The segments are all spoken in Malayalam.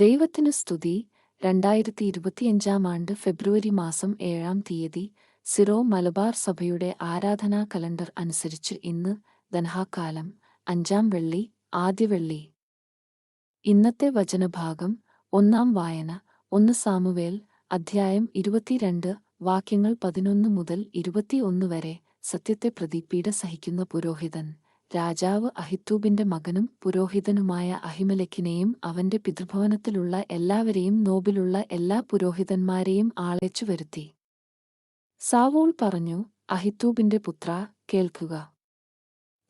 ദൈവത്തിനു സ്തുതി. രണ്ടായിരത്തി ഇരുപത്തിയഞ്ചാം ആണ്ട് ഫെബ്രുവരി മാസം ഏഴാം തീയതി സിറോ മലബാർ സഭയുടെ ആരാധനാ കലണ്ടർ അനുസരിച്ച് ഇന്ന് ദൻഹാക്കാലം അഞ്ചാം വെള്ളി ആദ്യ വെള്ളി. ഇന്നത്തെ വചനഭാഗം ഒന്നാം വായന ഒന്ന് സാമുവേൽ അധ്യായം ഇരുപത്തിരണ്ട് വാക്യങ്ങൾ പതിനൊന്ന് മുതൽ ഇരുപത്തിയൊന്ന് വരെ സത്യത്തെ പ്രതി പീഡ സഹിക്കുന്ന പുരോഹിതൻ. രാജാവ് അഹിത്തൂബിന്റെ മകനും പുരോഹിതനുമായ അഹിമലക്കിനെയും അവന്റെ പിതൃഭവനത്തിലുള്ള എല്ലാവരെയും നോബിലുള്ള എല്ലാ പുരോഹിതന്മാരെയും ആളേച്ചു വരുത്തി. സാവോൾ പറഞ്ഞു അഹിത്തൂബിന്റെ പുത്ര കേൾക്കുക.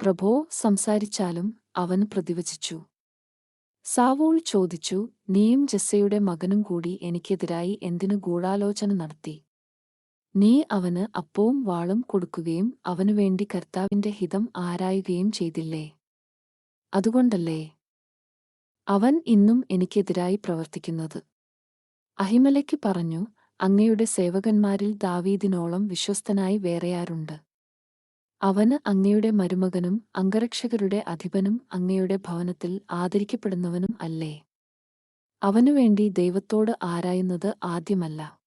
പ്രഭോ സംസാരിച്ചാലും അവൻ പ്രതിവചിച്ചു. സാവോൾ ചോദിച്ചു നീയും ജസ്സയുടെ മകനും കൂടി എനിക്കെതിരായി എന്തിനു ഗൂഢാലോചന നടത്തി? നീ അവന് അപ്പവും വാളും കൊടുക്കുകയും അവനുവേണ്ടി കർത്താവിന്റെ ഹിതം ആരായുകയും ചെയ്തില്ലേ? അതുകൊണ്ടല്ലേ അവൻ ഇന്നും എനിക്കെതിരായി പ്രവർത്തിക്കുന്നത്? അഹിമലയ്ക്ക് പറഞ്ഞു അങ്ങയുടെ സേവകന്മാരിൽ ദാവീദിനോളം വിശ്വസ്തനായി വേറെയാരുണ്ട്. അവന് അങ്ങയുടെ മരുമകനും അംഗരക്ഷകരുടെ അധിപനും അങ്ങയുടെ ഭവനത്തിൽ ആദരിക്കപ്പെടുന്നവനും അല്ലേ? അവനുവേണ്ടി ദൈവത്തോട് ആരായുന്നത് ആദ്യമല്ല.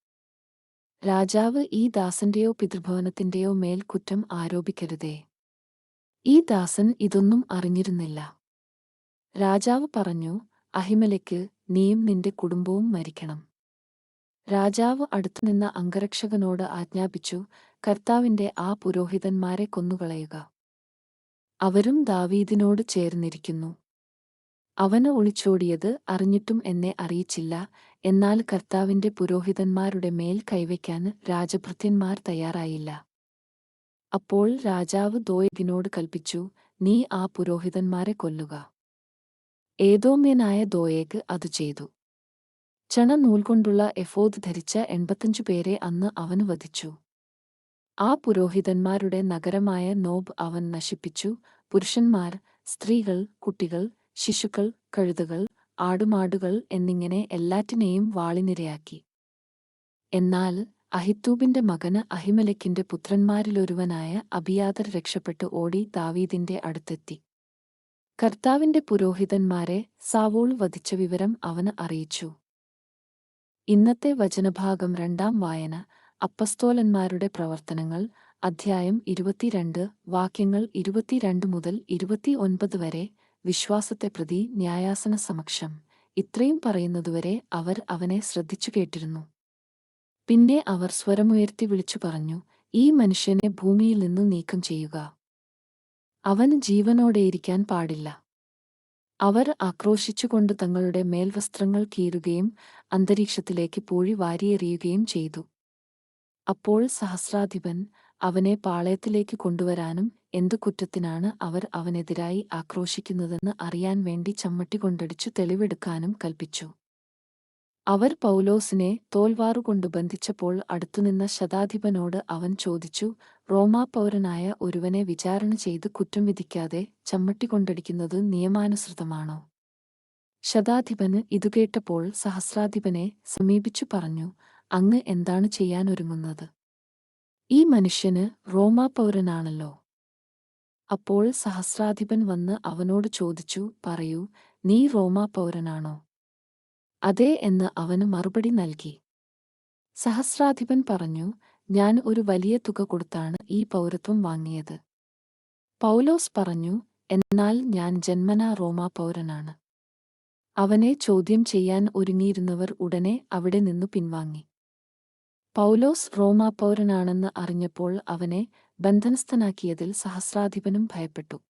രാജാവ് ഈ ദാസന്റെയോ പിതൃഭവനത്തിന്റെയോ മേൽ കുറ്റം ആരോപിക്കരുതേ. ഈ ദാസൻ ഇതൊന്നും അറിഞ്ഞിരുന്നില്ല. രാജാവ് പറഞ്ഞു അഹിമലയ്ക്ക് നീയും നിന്റെ കുടുംബവും മരിക്കണം. രാജാവ് അടുത്തുനിന്ന അംഗരക്ഷകനോട് ആജ്ഞാപിച്ചു കർത്താവിന്റെ ആ പുരോഹിതന്മാരെ കൊന്നുകളയുക. അവരും ദാവീദിനോട് ചേർന്നിരിക്കുന്നു. അവന് ഒളിച്ചോടിയത് അറിഞ്ഞിട്ടും എന്നെ അറിയിച്ചില്ല. എന്നാൽ കർത്താവിന്റെ പുരോഹിതന്മാരുടെ മേൽ കൈവയ്ക്കാൻ രാജഭൃത്യന്മാർ തയ്യാറായില്ല. അപ്പോൾ രാജാവ് ദോയഗിനോട് കൽപ്പിച്ചു നീ ആ പുരോഹിതന്മാരെ കൊല്ലുക. ഏതോമ്യനായ ദോയേക്ക് അത് ചെയ്തു. ചണ നൂൽകൊണ്ടുള്ള എഫോദ് ധരിച്ച എൺപത്തഞ്ചു പേരെ അന്ന് അവന് വധിച്ചു. ആ പുരോഹിതന്മാരുടെ നഗരമായ നോബ് അവൻ നശിപ്പിച്ചു. പുരുഷന്മാർ സ്ത്രീകൾ കുട്ടികൾ ശിശുക്കൾ കഴുതകൾ ആടുമാടുകൾ എന്നിങ്ങനെ എല്ലാറ്റിനെയും വാളിനിരയാക്കി. എന്നാൽ അഹിത്തൂബിന്റെ മകന് അഹിമലക്കിന്റെ പുത്രന്മാരിലൊരുവനായ അബിയാദർ രക്ഷപ്പെട്ട് ഓടി ദാവീദിന്റെ അടുത്തെത്തി. കർത്താവിന്റെ പുരോഹിതന്മാരെ സാവോൾ വധിച്ച വിവരം അവന് അറിയിച്ചു. ഇന്നത്തെ വചനഭാഗം രണ്ടാം വായന അപ്പസ്തോലന്മാരുടെ പ്രവർത്തനങ്ങൾ അധ്യായം ഇരുപത്തിരണ്ട് വാക്യങ്ങൾ ഇരുപത്തിരണ്ട് മുതൽ ഇരുപത്തിയൊൻപത് വരെ വിശ്വാസത്തെ പ്രതി ന്യായാസന സമക്ഷം. ഇത്രയും പറയുന്നതുവരെ അവർ അവനെ ശ്രദ്ധിച്ചു കേട്ടിരുന്നു. പിന്നെ അവർ സ്വരമുയർത്തി വിളിച്ചു പറഞ്ഞു ഈ മനുഷ്യനെ ഭൂമിയിൽ നിന്ന് നീക്കം ചെയ്യുക. അവന് ജീവനോടെയിരിക്കാൻ പാടില്ല. അവർ ആക്രോശിച്ചുകൊണ്ട് തങ്ങളുടെ മേൽവസ്ത്രങ്ങൾ കീറുകയും അന്തരീക്ഷത്തിലേക്ക് പൂഴി വാരിയെറിയുകയും ചെയ്തു. അപ്പോൾ സഹസ്രാധിപൻ അവനെ പാളയത്തിലേക്ക് കൊണ്ടുവരാനും എന്തു കുറ്റത്തിനാണ് അവർ അവനെതിരായി ആക്രോശിക്കുന്നതെന്ന് അറിയാൻ വേണ്ടി ചമ്മട്ടി കൊണ്ടടിച്ചു തെളിവെടുക്കാനും കൽപ്പിച്ചു. അവർ പൗലോസിനെ തോൽവാറുകൊണ്ട് ബന്ധിച്ചപ്പോൾ അടുത്തുനിന്ന ശതാധിപനോട് അവൻ ചോദിച്ചു റോമാ പൗരനായ ഒരുവനെ വിചാരണ ചെയ്ത് കുറ്റം വിധിക്കാതെ ചമ്മട്ടി കൊണ്ടടിക്കുന്നത് നിയമാനുസൃതമാണോ? ശതാധിപന് ഇതുകേട്ടപ്പോൾ സഹസ്രാധിപനെ സമീപിച്ചു പറഞ്ഞു അങ്ങ് എന്താണ് ചെയ്യാനൊരുങ്ങുന്നത്? ഈ മനുഷ്യന് റോമാ പൗരനാണല്ലോ. അപ്പോൾ സഹസ്രാധിപൻ വന്ന് അവനോട് ചോദിച്ചു പറയൂ നീ റോമാ പൗരനാണോ? അതെ എന്ന് അവന് മറുപടി നൽകി. സഹസ്രാധിപൻ പറഞ്ഞു ഞാൻ ഒരു വലിയ തുക കൊടുത്താണ് ഈ പൗരത്വം വാങ്ങിയത്. പൗലോസ് പറഞ്ഞു എന്നാൽ ഞാൻ ജന്മനാ റോമാ പൗരനാണ്. അവനെ ചോദ്യം ചെയ്യാൻ ഒരുങ്ങിയിരുന്നവർ ഉടനെ അവിടെ നിന്നു പിൻവാങ്ങി. പൗലോസ് റോമാ പൗരനാണെന്ന് അറിഞ്ഞപ്പോൾ അവനെ ബന്ധനസ്ഥനാക്കിയതിൽ സഹസ്രാധിപനും ഭയപ്പെട്ടു.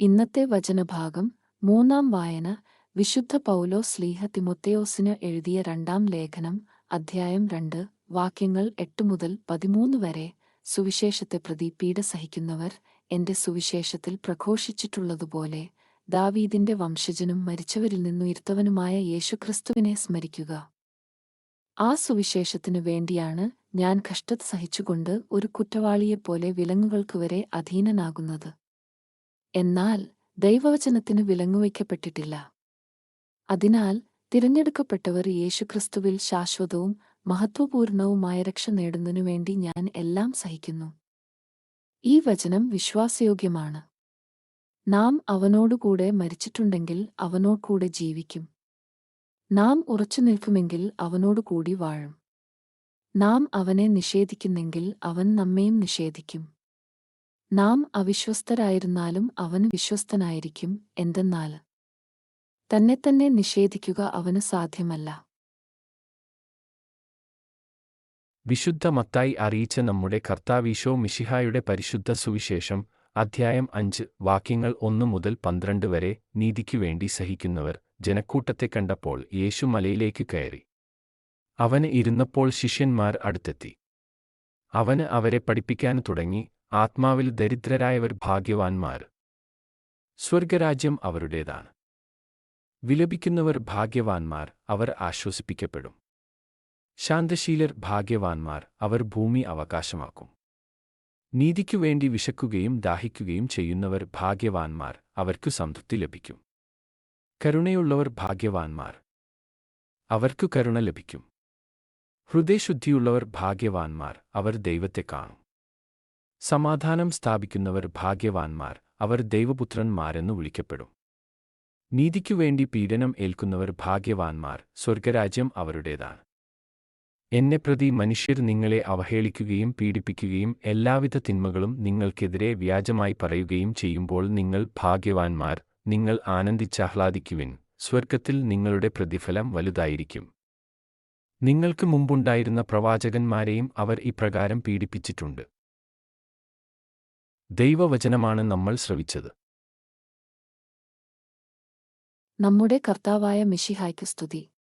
ഇന്നത്തെ വചനഭാഗം മൂന്നാം വായന വിശുദ്ധ പൗലോസ് ലീഹ തിമൊത്തേയോസിന് എഴുതിയ രണ്ടാം ലേഖനം അധ്യായം രണ്ട് വാക്യങ്ങൾ എട്ട് മുതൽ പതിമൂന്ന് വരെ സുവിശേഷത്തെ പ്രതി പീഡ സഹിക്കുന്നവർ എന്റെ സുവിശേഷത്തിൽ പ്രഘോഷിച്ചിട്ടുള്ളതുപോലെ ദാവീദിന്റെ വംശജനും മരിച്ചവരിൽ നിന്നുയർത്തവനുമായ യേശുക്രിസ്തുവിനെ സ്മരിക്കുക. ആ സുവിശേഷത്തിനു വേണ്ടിയാണ് ഞാൻ കഷ്ടത സഹിച്ചുകൊണ്ട് ഒരു കുറ്റവാളിയെപ്പോലെ വിലങ്ങുകൾക്ക് വരെ അധീനനാകുന്നത്. എന്നാൽ ദൈവവചനത്തിന് വിലങ്ങുവയ്ക്കപ്പെട്ടിട്ടില്ല അതിനാൽ തിരഞ്ഞെടുക്കപ്പെട്ടവർ യേശുക്രിസ്തുവിൽ ശാശ്വതവും മഹത്വപൂർണവുമായ രക്ഷ നേടുന്നതിനു വേണ്ടി ഞാൻ എല്ലാം സഹിക്കുന്നു. ഈ വചനം വിശ്വാസയോഗ്യമാണ്. നാം അവനോടുകൂടെ മരിച്ചിട്ടുണ്ടെങ്കിൽ അവനോടുകൂടെ ജീവിക്കും. നാം ഉറച്ചു നിൽക്കുമെങ്കിൽ അവനോടു കൂടി വാഴും. നാം അവനെ നിഷേധിക്കുന്നെങ്കിൽ അവൻ നമ്മെയും നിഷേധിക്കും. നാം അവിശ്വസ്തരായിരുന്നാലും അവൻ വിശ്വസ്തനായിരിക്കും എന്തെന്നാൽ. തന്നെ തന്നെ നിഷേധിക്കുക അവന് സാധ്യമല്ല. വിശുദ്ധ മത്തായി അറിയിച്ച നമ്മുടെ കർത്താവീശോ മിഷിഹായുടെ പരിശുദ്ധ സുവിശേഷം അധ്യായം അഞ്ച്. വാക്യങ്ങൾ ഒന്നു മുതൽ പന്ത്രണ്ട് വരെ നീതിക്കുവേണ്ടി സഹിക്കുന്നവർ ജനക്കൂട്ടത്തെ കണ്ടപ്പോൾ യേശു മലയിലേക്ക് കയറി. അവന് ഇരുന്നപ്പോൾ ശിഷ്യന്മാർ അടുത്തെത്തി. അവന് അവരെ പഠിപ്പിക്കാൻ തുടങ്ങി. ആത്മാവിൽ ദരിദ്രരായവർ ഭാഗ്യവാന്മാർ. സ്വർഗരാജ്യം അവരുടേതാണ്. വിലപിക്കുന്നവർ ഭാഗ്യവാന്മാർ അവർ ആശ്വസിപ്പിക്കപ്പെടും. ശാന്തശീലർ ഭാഗ്യവാന്മാർ അവർ ഭൂമി അവകാശമാക്കും. നീതിക്കുവേണ്ടി വിശക്കുകയും ദാഹിക്കുകയും ചെയ്യുന്നവർ ഭാഗ്യവാന്മാർ അവർക്കു സംതൃപ്തി ലഭിക്കും. കരുണയുള്ളവർ ഭാഗ്യവാന്മാർ അവർക്കു കരുണ ലഭിക്കും. ഹൃദയശുദ്ധിയുള്ളവർ ഭാഗ്യവാന്മാർ അവർ ദൈവത്തെ കാണും. സമാധാനം സ്ഥാപിക്കുന്നവർ ഭാഗ്യവാന്മാർ അവർ ദൈവപുത്രന്മാരെന്നു വിളിക്കപ്പെടും. നീതിക്കുവേണ്ടി പീഡനം ഏൽക്കുന്നവർ ഭാഗ്യവാന്മാർ സ്വർഗരാജ്യം അവരുടേതാണ്. എന്നെ പ്രതി മനുഷ്യർ നിങ്ങളെ അവഹേളിക്കുകയും പീഡിപ്പിക്കുകയും എല്ലാവിധ തിന്മകളും നിങ്ങൾക്കെതിരെ വ്യാജമായി പറയുകയും ചെയ്യുമ്പോൾ നിങ്ങൾ ഭാഗ്യവാന്മാർ നിങ്ങൾ ആനന്ദിച്ചാഹ്ലാദിക്കുവിൻ സ്വർഗത്തിൽ നിങ്ങളുടെ പ്രതിഫലം വലുതായിരിക്കും. നിങ്ങൾക്ക് മുമ്പുണ്ടായിരുന്ന പ്രവാചകന്മാരെയും അവർ ഇപ്രകാരം പീഡിപ്പിച്ചിട്ടുണ്ട്. ദൈവവചനമാണ് നമ്മൾ ശ്രവിച്ചത്. നമ്മുടെ കർത്താവായ മിഷിഹായ്ക്ക് സ്തുതി.